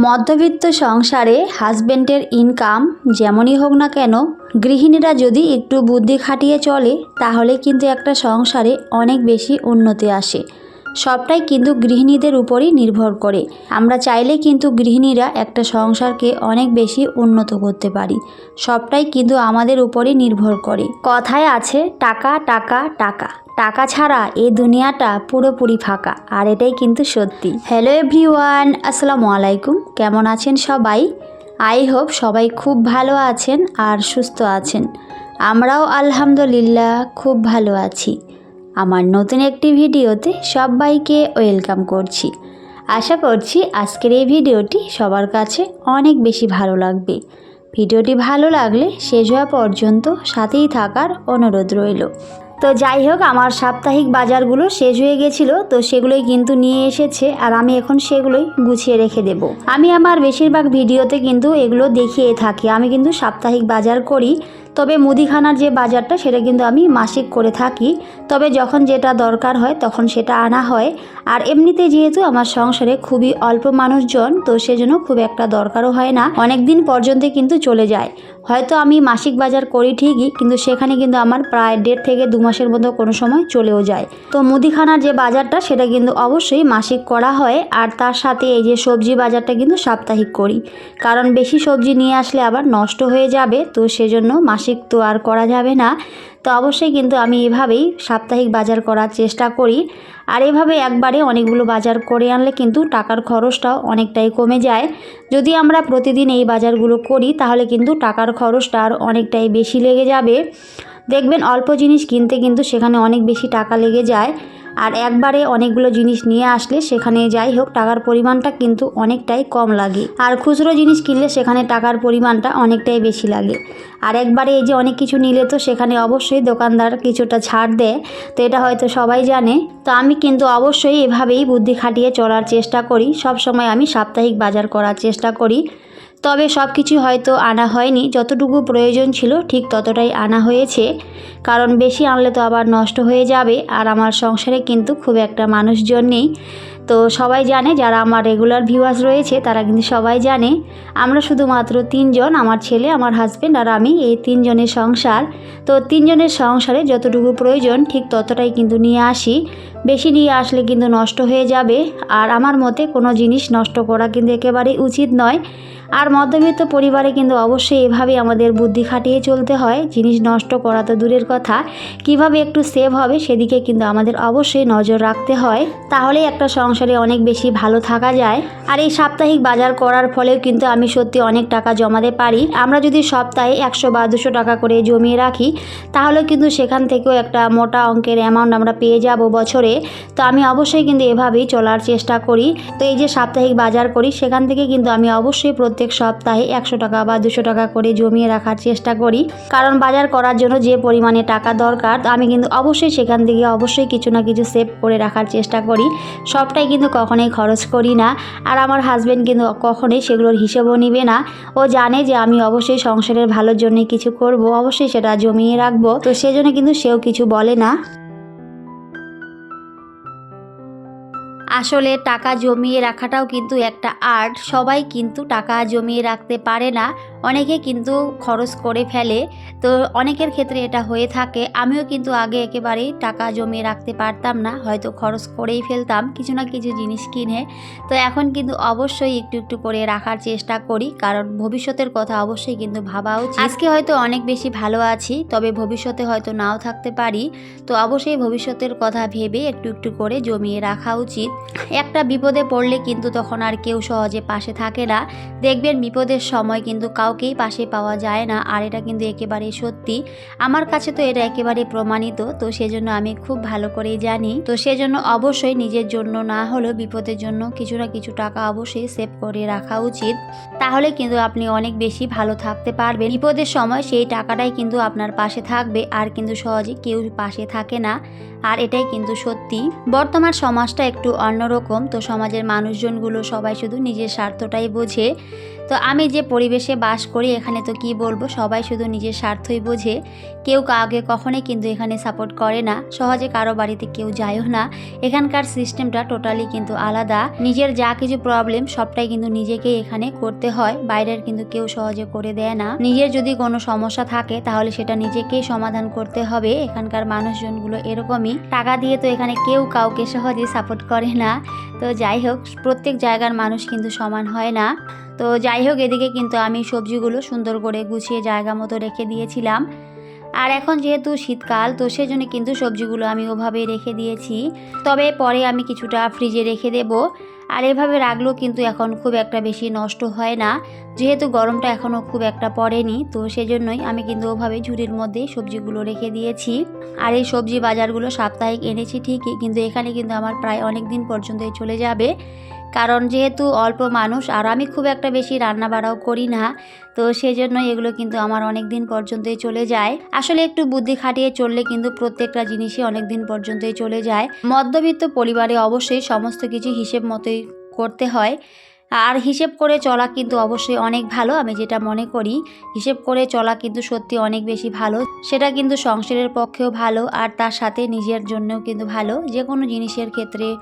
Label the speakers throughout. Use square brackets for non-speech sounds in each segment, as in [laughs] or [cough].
Speaker 1: মধ্যবিত্ত সংসারে হাজবেন্ডের ইনকাম যেমনই হোক না কেন, গৃহিণীরা যদি একটু বুদ্ধি খাটিয়ে চলে, তাহলে কিন্তু একটা সংসারে অনেক বেশি উন্নতি আসে। সবটাই কিন্তু গৃহিণীদের উপরই নির্ভর করে। আমরা চাইলে কিন্তু গৃহিণীরা একটা সংসারকে অনেক বেশি উন্নত করতে পারি। সবটাই কিন্তু আমাদের উপরই নির্ভর করে। কথায় আছে, টাকা টাকা টাকা। টাকা ছাড়া এ দুনিয়াটা পুরোপুরি ফাঁকা, আর এটাই কিন্তু সত্যি। হ্যালো এভরিওয়ান আসসালামু আলাইকুম। কেমন আছেন সবাই? আই হোপ সবাই খুব ভালো আছেন আর সুস্থ আছেন। আমরাও আলহামদুলিল্লাহ খুব ভালো আছি। আমার নতুন একটি ভিডিওতে সবাইকে ওয়েলকাম করছি। আশা করছি আজকের এই ভিডিওটি সবার কাছে অনেক বেশি ভালো লাগবে। ভিডিওটি ভালো লাগলে শেষ হওয়া পর্যন্ত সাথেই থাকার অনুরোধ রইল। তো যাই হোক, আমার সাপ্তাহিক বাজারগুলো শেষ হয়ে গেছিল, তো সেগুলোই কিন্তু নিয়ে এসেছে, আর আমি এখন সেগুলোই গুছিয়ে রেখে দেব। আমি আমার বেশিরভাগ ভিডিওতে কিন্তু এগুলো দেখিয়ে থাকি। আমি কিন্তু সাপ্তাহিক বাজার করি তবে মুদিখানার যে বাজারটা সেটা কিন্তু আমি মাসিক করে থাকি। তবে যখন যেটা দরকার হয় তখন সেটা আনা হয়। আর এমনিতে যেহেতু আমার সংসারে খুবই অল্প মানুষজন, তো সেজন্য খুব একটা দরকারও হয় না। অনেক দিন পর্যন্ত কিন্তু চলে যায়। হয়তো আমি মাসিক বাজার করি ঠিকই, কিন্তু সেখানে কিন্তু আমার প্রায় দেড় থেকে দু মাসের মতো কোনো সময় চলেও যায়। তো মুদিখানার যে বাজারটা সেটা কিন্তু অবশ্যই মাসিক করা হয়। আর তার সাথে এই যে সবজি বাজারটা কিন্তু সাপ্তাহিক করি। কারণ বেশি সবজি নিয়ে আসলে আবার নষ্ট হয়ে যাবে, তো সেজন্য মাসিক তো আর করা যাবে না। তো অবশ্যই কিন্তু আমি এভাবেই সাপ্তাহিক বাজার করার চেষ্টা করি। আর এভাবে একবারে অনেকগুলো বাজার করে আনলে কিন্তু টাকার খরচটাও অনেকটাই কমে যায়। যদি আমরা প্রতিদিন এই বাজারগুলো করি, তাহলে কিন্তু টাকার খরচটা আর অনেকটাই বেশি লেগে যাবে। দেখবেন অল্প জিনিস কিনতে কিন্তু সেখানে অনেক বেশি টাকা লেগে যায়। আর একবারে অনেকগুলো জিনিস নিয়ে আসলে সেখানে যাই হোক, টাকার পরিমাণটা কিন্তু অনেকটাই কম লাগে। আর খুচরো জিনিস কিনলে সেখানে টাকার পরিমাণটা অনেকটাই বেশি লাগে। আর একবারে এই যে অনেক কিছু নিলে তো সেখানে অবশ্যই দোকানদার কিছুটা ছাড় দেয়। তো এটা হয়তো সবাই জানে। তো আমি কিন্তু অবশ্যই এভাবেই বুদ্ধি খাটিয়ে চলার চেষ্টা করি। সব সময় আমি সাপ্তাহিক বাজার করার চেষ্টা করি। তবে সব কিছু হয়তো আনা হয়নি। যতটুকু প্রয়োজন ছিল ঠিক ততটাই আনা হয়েছে। কারণ বেশি আনলে তো আবার নষ্ট হয়ে যাবে। আর আমার সংসারে কিন্তু খুব একটা মানুষজন নেই। তো সবাই জানে, যারা আমার রেগুলার ভিউয়ার্স রয়েছে, তারা কিন্তু সবাই জানে। আমরা শুধুমাত্র তিনজন, আমার ছেলে, আমার হাজব্যান্ড আর আমি, এই তিনজনের সংসার। তো তিনজনের সংসারে যতটুকু প্রয়োজন, ঠিক ততটাই কিন্তু নিয়ে আসি। বেশি নিয়ে আসলে কিন্তু নষ্ট হয়ে যাবে। আর আমার মতে কোনো জিনিস নষ্ট করা কিন্তু একেবারেই উচিত নয়। আর মধ্যবিত্ত পরিবারে কিন্তু অবশ্যই এভাবে আমাদের বুদ্ধি খাটিয়ে চলতে হয়। জিনিস নষ্ট করা তো দূরের কথা। কীভাবে একটু সেভ হবে সেদিকে কিন্তু আমাদের অবশ্যই নজর রাখতে হয়। তাহলেই একটা সংসারে অনেক বেশি ভালো থাকা যায়। আর এই সাপ্তাহিক বাজার করার ফলেও কিন্তু আমি সত্যি অনেক টাকা জমাতে পারি। আমরা যদি সপ্তাহে একশো বা দুশো টাকা করে জমিয়ে রাখি তাহলে কিন্তু সেখান থেকেও একটা মোটা অঙ্কের অ্যামাউন্ট আমরা পেয়ে যাব বছরে। তো আমি অবশ্যই কিন্তু এভাবেই চলার চেষ্টা করি। তো এই যে সাপ্তাহিক বাজার করি, সেখান থেকে কিন্তু আমি অবশ্যই প্রত্যেক সপ্তাহে একশো টাকা বা দুশো টাকা করে জমিয়ে রাখার চেষ্টা করি। কারণ বাজার করার জন্য যে পরিমাণে টাকা দরকার আমি কিন্তু অবশ্যই সেখান থেকে অবশ্যই কিছু না কিছু সেভ করে রাখার চেষ্টা করি। সবটাই কিন্তু কখনোই খরচ করি না। আর আমার হাজব্যান্ড কিন্তু কখনোই সেগুলোর হিসেবও নিবে না। ও জানে যে আমি অবশ্যই সংসারের ভালোর জন্য কিছু করব, অবশ্যই সেটা জমিয়ে রাখব। তো সেজন্য কিন্তু সেও কিছু বলে না। আসলে টাকা জমিয়ে রাখাটাও কিন্তু একটা আর্ট। সবাই কিন্তু টাকা জমিয়ে রাখতে পারে না। অনেকে কিন্তু খরচ করে ফেলে। তো অনেকের ক্ষেত্রে এটা হয়ে থাকে। আমিও কিন্তু আগে একেবারেই টাকা জমিয়ে রাখতে পারতাম না। হয়তো খরচ করেই ফেলতাম, কিছু না কিছু জিনিস কিনে। তো এখন কিন্তু অবশ্যই একটু একটু করে রাখার চেষ্টা করি। কারণ ভবিষ্যতের কথা অবশ্যই কিন্তু ভাবা উচিত। আজকে হয়তো অনেক বেশি ভালো আছি, তবে ভবিষ্যতে হয়তো নাও থাকতে পারি। তো অবশ্যই ভবিষ্যতের কথা ভেবে একটু একটু করে জমিয়ে রাখা উচিত। একটা বিপদে পড়লে কিন্তু তখন আর কেউ সহজে পাশে থাকে না। দেখবেন বিপদের সময় কিন্তু কাউকেই পাশে পাওয়া যায় না, আর এটা কিন্তু একেবারে সত্যি। আমার কাছে তো এটা একেবারে প্রমাণিত, তো সেজন্য আমি খুব ভালো করেই জানি। তো সেজন্য অবশ্যই নিজের জন্য না হলেও বিপদের জন্য কিছু না কিছু টাকা অবশ্যই সেভ করে রাখা উচিত। তাহলে কিন্তু আপনি অনেক বেশি ভালো থাকতে পারবেন। বিপদের সময় সেই টাকাটাই কিন্তু আপনার পাশে থাকবে, আর কিন্তু সহজে কেউ পাশে থাকে না। আর এটাই কিন্তু সত্যি। বর্তমান সমাজটা একটু অন্যরকম, তো সমাজের মানুষজনগুলো সবাই শুধু নিজের স্বার্থটাই বোঝে। তো আমি যে পরিবেশে বাস করি, এখানে তো কি বলব, সবাই শুধু নিজের স্বার্থই বোঝে। কেউ কাউকে কখনোই কিন্তু এখানে সাপোর্ট করে না। সহজে কারও বাড়িতে কেউ যায়ও না। এখানকার সিস্টেমটা টোটালি কিন্তু আলাদা। নিজের যা কিছু প্রবলেম সবটাই কিন্তু নিজেকেই এখানে করতে হয়। বাইরের কিন্তু কেউ সহজে করে দেয় না। নিজের যদি কোনো সমস্যা থাকে, তাহলে সেটা নিজেকেই সমাধান করতে হবে। এখানকার মানুষজনগুলো এরকমই। টাকা দিয়ে তো এখানে কেউ কাউকে সহজে সাপোর্ট করে না। তো যাই হোক, প্রত্যেক জায়গার মানুষ কিন্তু সমান হয় না। তো যাই হোক, এদিকে কিন্তু আমি সবজিগুলো সুন্দর করে গুছিয়ে জায়গা মতো রেখে দিয়েছিলাম। আর এখন যেহেতু শীতকাল, তো সেজন্য কিন্তু সবজিগুলো আমি ওভাবেই রেখে দিয়েছি। তবে পরে আমি কিছুটা ফ্রিজে রেখে দেব। আর এভাবে রাখলেও কিন্তু এখন খুব একটা বেশি নষ্ট হয় না। যেহেতু গরমটা এখনও খুব একটা পড়েনি, তো সেজন্যই আমি কিন্তু ওভাবে ঝুড়ির মধ্যেই সবজিগুলো রেখে দিয়েছি। আর এই সবজি বাজারগুলো সাপ্তাহিক এনেছি ঠিকই, কিন্তু এখানে কিন্তু আমার প্রায় অনেক দিন পর্যন্তই চলে যাবে। কারণ যেহেতু অল্প মানুষ, আর আমি খুব একটা বেশি রান্না বাড়াও করি না, তো সেজন্য এগুলো কিন্তু আমার অনেক দিন পর্যন্তই চলে যায়। আসলে একটু বুদ্ধি খাটিয়ে চললে কিন্তু প্রত্যেকটা জিনিসই অনেক দিন পর্যন্তই চলে যায়। মধ্যবিত্ত পরিবারে অবশ্যই সমস্ত কিছু হিসেব মতোই করতে হয়। আর হিসেব করে চলা কিন্তু অবশ্যই অনেক ভালো, আমি যেটা মনে করি। হিসেব করে চলা কিন্তু সত্যি অনেক বেশি ভালো। সেটা কিন্তু সংসারের পক্ষেও ভালো, আর তার সাথে নিজের জন্যও কিন্তু ভালো। যে কোনো জিনিসের ক্ষেত্রে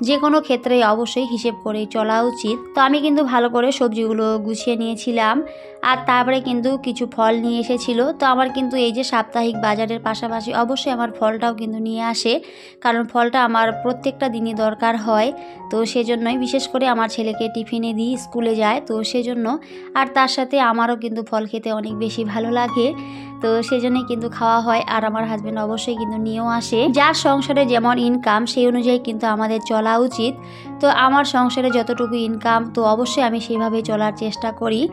Speaker 1: যে কোনো ক্ষেত্রে অবশ্যই হিসেব করে চলা উচিত। তো আমি কিন্তু ভালো করে সবজিগুলো গুছিয়ে নিয়েছিলাম। আর তারপরে কিন্তু কিছু ফল নিয়ে এসেছিল। তো আমার কিন্তু এই যে সাপ্তাহিক বাজারের পাশাপাশি অবশ্যই আমার ফলটাও কিন্তু নিয়ে আসে। কারণ ফলটা আমার প্রত্যেকটা দিনই দরকার হয়। তো সেজন্যই বিশেষ করে আমার ছেলেকে টিফিনে দিই, স্কুলে যায়। তো সেজন্য আর তার সাথে আমারও কিন্তু ফল খেতে অনেক বেশি ভালো লাগে। তো সেজন্যই কিন্তু খাওয়া হয়। আর আমার হাজব্যান্ড অবশ্যই কিন্তু নিয়েও আসে। যার সংসারে যেমন ইনকাম সেই অনুযায়ী কিন্তু আমাদের চলা উচিত। তো আমার সংসারে যতটুকু ইনকাম তো অবশ্যই আমি সেভাবেই চলার চেষ্টা করি।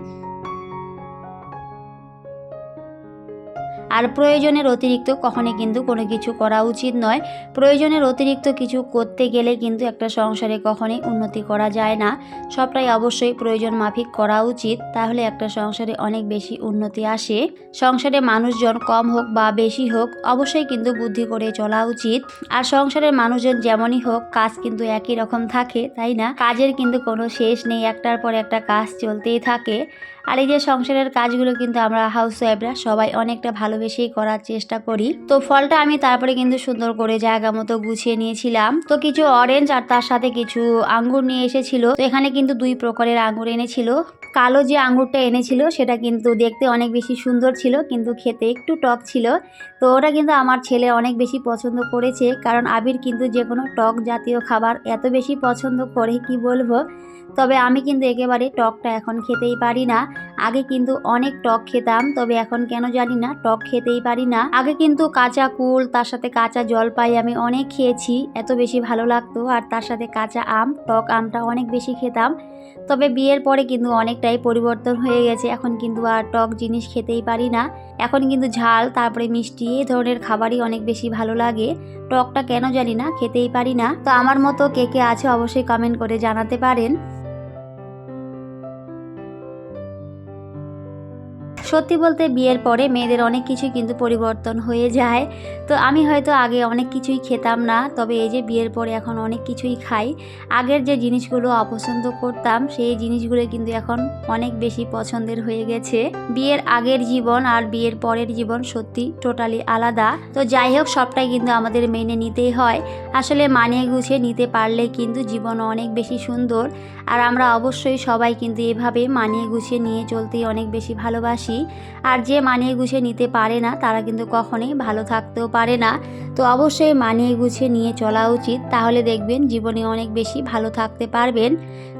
Speaker 1: আর প্রয়োজনের অতিরিক্ত কখনই কিন্তু কোনো কিছু করা উচিত নয়। প্রয়োজনের অতিরিক্ত কিছু করতে গেলে কিন্তু একটা সংসারে কখনোই উন্নতি করা যায় না। সবটাই অবশ্যই প্রয়োজন মাফিক করা উচিত। তাহলে একটা সংসারে অনেক বেশি উন্নতি আসে। সংসারে মানুষজন কম হোক বা বেশি হোক, অবশ্যই কিন্তু বুদ্ধি করে চলা উচিত। আর সংসারের মানুষজন যেমনই হোক, কাজ কিন্তু একই রকম থাকে, তাই না? কাজের কিন্তু কোনো শেষ নেই, একটার পর একটা কাজ চলতেই থাকে। আর এই যে সংসারের কাজগুলো কিন্তু আমরা হাউস ওয়াইফরা সবাই অনেকটা ভালোবেসেই করার চেষ্টা করি। তো ফলটা আমি তারপরে কিন্তু সুন্দর করে জায়গা মতো গুছিয়ে নিয়েছিলাম। তো কিছু অরেঞ্জ আর তার সাথে কিছু আঙ্গুর নিয়ে এসেছিল। তো এখানে কিন্তু দুই প্রকারের আঙ্গুর এনেছিল। কালো যে আঙুরটা এনেছিল, সেটা কিন্তু দেখতে অনেক বেশি সুন্দর ছিল, কিন্তু খেতে একটু টক ছিল। তো ওটা কিন্তু আমার ছেলে অনেক বেশি পছন্দ করেছে, কারণ আবির কিন্তু যে কোনো টক জাতীয় খাবার এত বেশি পছন্দ করে, কি বলব? তবে আমি কিন্তু একেবারে টকটা এখন খেতেই পারি না। আগে কিন্তু অনেক টক খেতাম, তবে এখন কেন জানি না, টক খেতেই পারি না। আগে কিন্তু কাঁচা কুল, তার সাথে কাঁচা জলপাই আমি অনেক খেয়েছি, এত বেশি ভালো লাগতো, আর তার সাথে কাঁচা আম, টক আমটা অনেক বেশি খেতাম। তবে বিয়ের পরে কিন্তু অনেকটাই পরিবর্তন হয়ে গেছে। এখন কিন্তু আর টক জিনিস খেতেই পারি না। এখন কিন্তু ঝাল, তারপরে মিষ্টি এই ধরনের খাবারই অনেক বেশি ভালো লাগে। টকটা কেন জানি না, খেতেই পারি না। তো আমার মতো কে কে আছে অবশ্যই কমেন্ট করে জানাতে পারেন। সত্যি বলতে বিয়ের পরে মেয়েদের অনেক কিছুই কিন্তু পরিবর্তন হয়ে যায়। তো আমি হয়তো আগে অনেক কিছুই খেতাম না, তবে এই যে বিয়ের পরে এখন অনেক কিছুই খাই। আগের যে জিনিসগুলো অপছন্দ করতাম, সেই জিনিসগুলো কিন্তু এখন অনেক বেশি পছন্দের হয়ে গেছে। বিয়ের আগের জীবন আর বিয়ের পরের জীবন সত্যি টোটালি আলাদা। তো যাই হোক, সবটাই কিন্তু আমাদের মেনে নিতেই হয়। আসলে মানিয়ে গুছিয়ে নিতে পারলে কিন্তু জীবন অনেক বেশি সুন্দর। আর আমরা অবশ্যই সবাই কিন্তু এভাবে মানিয়ে গুছিয়ে নিয়ে চলতেই অনেক বেশি ভালোবাসি। আর যে মানিয়ে গুছিয়ে নিতে পারে না, তারা কিন্তু কখনোই ভালো থাকতেও পারে না। তো অবশ্যই মানিয়ে গুছিয়ে নিয়ে চলা উচিত। তাহলে দেখবেন জীবনে অনেক বেশি ভালো থাকতে পারবেন।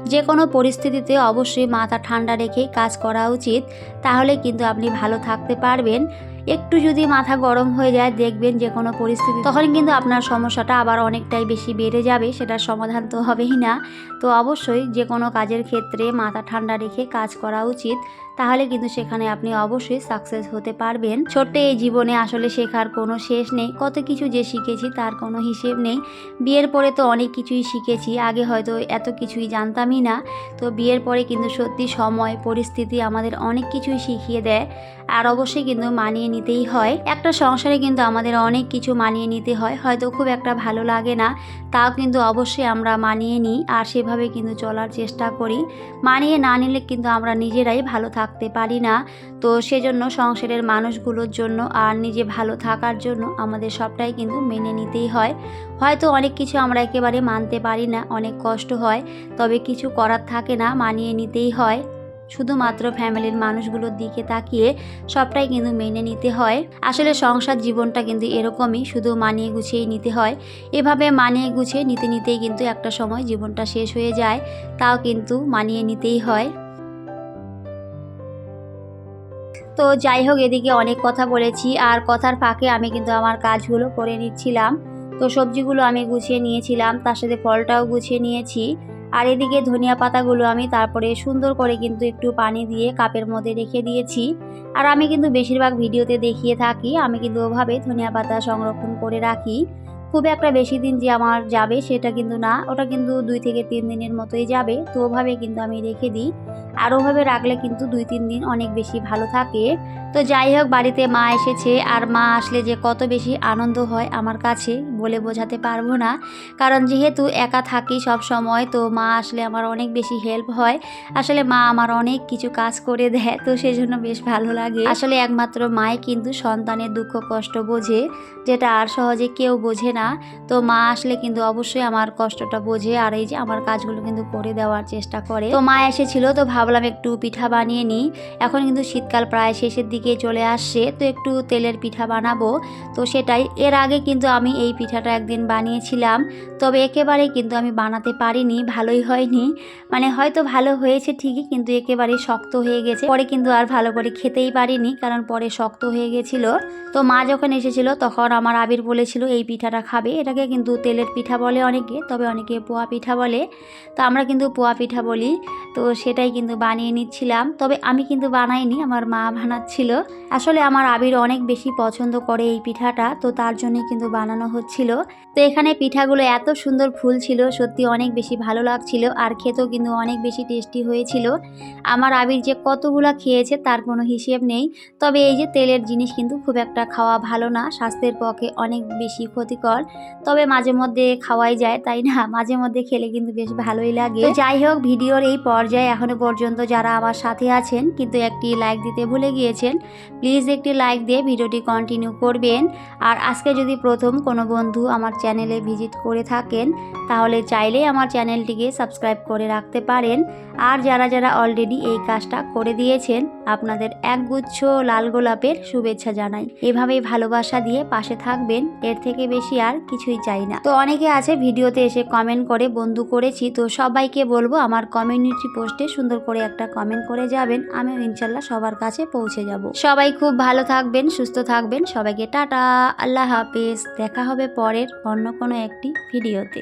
Speaker 1: যে কোনো পরিস্থিতিতে অবশ্যই মাথা ঠান্ডা রেখেই কাজ করা উচিত। তাহলে কিন্তু আপনি ভালো থাকতে পারবেন। একটু যদি মাথা গরম হয়ে যায়, দেখবেন যে কোনো পরিস্থিতি তখন কিন্তু আপনার সমস্যাটা আবার অনেকটাই বেশি বেড়ে যাবে। সেটার সমাধান তো হবেই না। তো অবশ্যই যে কোনো কাজের ক্ষেত্রে মাথা ঠান্ডা রেখে কাজ করা উচিত। তাহলে কিন্তু সেখানে আপনি অবশ্যই সাকসেস হতে পারবেন। ছোট্ট এই জীবনে আসলে শেখার কোনো শেষ নেই। কত কিছু যে শিখেছি তার কোনো হিসেব নেই। বিয়ের পরে তো অনেক কিছুই শিখেছি। আগে হয়তো এত কিছুই জানতামই না। তো বিয়ের পরে কিন্তু সত্যি সময়, পরিস্থিতি আমাদের অনেক কিছুই শিখিয়ে দেয়। আর অবশ্যই কিন্তু মানিয়ে নিতেই হয়। একটা সংসারে কিন্তু আমাদের অনেক কিছু মানিয়ে নিতে হয়, হয়তো খুব একটা ভালো লাগে না, তাও কিন্তু অবশ্যই আমরা মানিয়ে নিই আর সেভাবে কিন্তু চলার চেষ্টা করি। মানিয়ে না নিলে কিন্তু আমরা নিজেরাই ভালো থাকতে পারি না। তো সেজন্য সংসারের মানুষগুলোর জন্য আর নিজে ভালো থাকার জন্য আমাদের সবটাই কিন্তু মেনে নিতেই হয়। হয়তো অনেক কিছু আমরা একেবারে মানতে পারি না, অনেক কষ্ট হয়, তবে কিছু করার থাকে না, মানিয়ে নিতেই হয়। শুধুমাত্র ফ্যামিলির মানুষগুলোর দিকে তাকিয়ে সবটাই কিন্তু মেনে নিতে হয়। আসলে সংসার জীবনটা কিন্তু এরকমই, শুধু মানিয়ে গুছিয়েই নিতে হয়। এভাবে মানিয়ে গুছিয়ে নিতে নিতেই কিন্তু একটা সময় জীবনটা শেষ হয়ে যায়, তাও কিন্তু মানিয়ে নিতেই হয়। তো যাই হোক, এদিকে অনেক কথা বলেছি, আর কথার ফাঁকে আমি কিন্তু আমার কাজগুলো করে নিচ্ছিলাম। তো সবজিগুলো আমি গুছিয়ে নিয়েছিলাম, তার সাথে ফলটাও গুছিয়ে নিয়েছি। আর এদিকে ধনিয়া পাতাগুলো আমি তারপরে সুন্দর করে কিন্তু একটু পানি দিয়ে কাপের মধ্যে রেখে দিয়েছি। আর আমি কিন্তু বেশিরভাগ ভিডিওতে দেখিয়ে থাকি, আমি কিন্তু ওভাবে ধনিয়া পাতা সংরক্ষণ করে রাখি। খুব একটা বেশি দিন যে আমার যাবে সেটা কিন্তু না, ওটা কিন্তু দুই থেকে তিন দিনের মতোই যাবে, তো ওভাবে কিন্তু আমি রেখে দিই। আর ওভাবে রাখলে কিন্তু দুই তিন দিন অনেক বেশি ভালো থাকে। তো যাই হোক, বাড়িতে মা এসেছে, আর মা আসলে যে কত বেশি আনন্দ হয় আমার কাছে বলে বোঝাতে পারব না। কারণ যেহেতু একা থাকি সব সময়, তো মা আসলে আমার অনেক বেশি হেল্প হয়। আসলে মা আমার অনেক কিছু কাজ করে দেয়, তো সেজন্য বেশ ভালো লাগে। আসলে একমাত্র মাই কিন্তু সন্তানের দুঃখ কষ্ট বোঝে, যেটা আর সহজে কেউ বোঝে না। তো মা আসলে কিন্তু অবশ্যই আমার কষ্টটা বোঝে আর এই যে আমার কাজগুলো কিন্তু করে দেওয়ার চেষ্টা করে। তো মা এসেছিল, তো ভাবলাম একটু পিঠা বানিয়ে নিই। এখন কিন্তু শীতকাল প্রায় শেষের দিকে চলে আসছে, তো একটু তেলের পিঠা বানাবো। তো সেটাই, এর আগে কিন্তু আমি এই পিঠাটা একদিন বানিয়েছিলাম, তবে একেবারে কিন্তু আমি বানাতে পারিনি, ভালোই হয়নি। মানে হয়তো ভালো হয়েছে ঠিকই, কিন্তু একেবারে শক্ত হয়ে গেছে। পরে কিন্তু আর ভালো করে খেতেই পারিনি, কারণ পরে শক্ত হয়ে গেছিল। তো মা যখন এসেছিল, তখন আমার আবির বলেছিল, এই পিঠাটা খাবে। এটাকে কিন্তু তেলের পিঠা বলে অনেকে, তবে অনেকে পোয়া পিঠা বলে। তো আমরা কিন্তু পোয়া পিঠা বলি। তো সেটাই কিন্তু বানিয়ে নিচ্ছিলাম। তবে আমি কিন্তু বানাইনি, আমার মা বানাচ্ছিল। আসলে আমার আবির অনেক বেশি পছন্দ করে এই পিঠাটা, তো তার জন্যই কিন্তু বানানো হচ্ছিল। তো এখানে পিঠাগুলো এত সুন্দর ফুল ছিল, সত্যি অনেক বেশি ভালো লাগছিল, আর খেতেও কিন্তু অনেক বেশি টেস্টি হয়েছিল। আমার আবির যে কতগুলা খেয়েছে, তার কোনো হিসেব নেই। তবে এই যে তেলের জিনিস কিন্তু খুব একটা খাওয়া ভালো না, স্বাস্থ্যের পক্ষে অনেক বেশি ক্ষতিকর। তবে মাঝে মধ্যে খাওয়াই যায়, তাই না? [laughs] মাঝে মধ্যে খেলে কিন্তু বেশ ভালোই লাগে। যাই হোক, ভিডিওর এই পর্যায়ে এখনও পর্যন্ত যারা আমার সাথে আছেন, কিন্তু একটি লাইক দিতে ভুলে গিয়েছেন প্লিজ একটি লাইক দিয়ে ভিডিওটি কন্টিনিউ করবেন। আর আজকে যদি প্রথম কোনো বন্ধু আমার চ্যানেলে ভিজিট করে থাকেন, তাহলে চাইলেই আমার চ্যানেলটিকে সাবস্ক্রাইব করে রাখতে পারেন। আর যারা যারা অলরেডি এই কাজটা করে দিয়েছেন, আপনাদের একগুচ্ছ লাল গোলাপের শুভেচ্ছা জানাই। এভাবেই ভালোবাসা দিয়ে পাশে থাকবেন, এর থেকে বেশি আর কিছুই চাই না। তো অনেকে আছে ভিডিওতে এসে কমেন্ট করে, বন্ধু করেছি। তো সবাইকে বলব, আমার কমিউনিটি পোস্টে সুন্দর করে একটা কমেন্ট করে যাবেন আমি ইনশাল্লাহ সবার কাছে পৌঁছে যাব। সবাই খুব ভালো থাকবেন, সুস্থ থাকবেন। সবাইকে টাটা, আল্লাহ হাফেজ। দেখা হবে পরের অন্য কোনো একটি ভিডিওতে।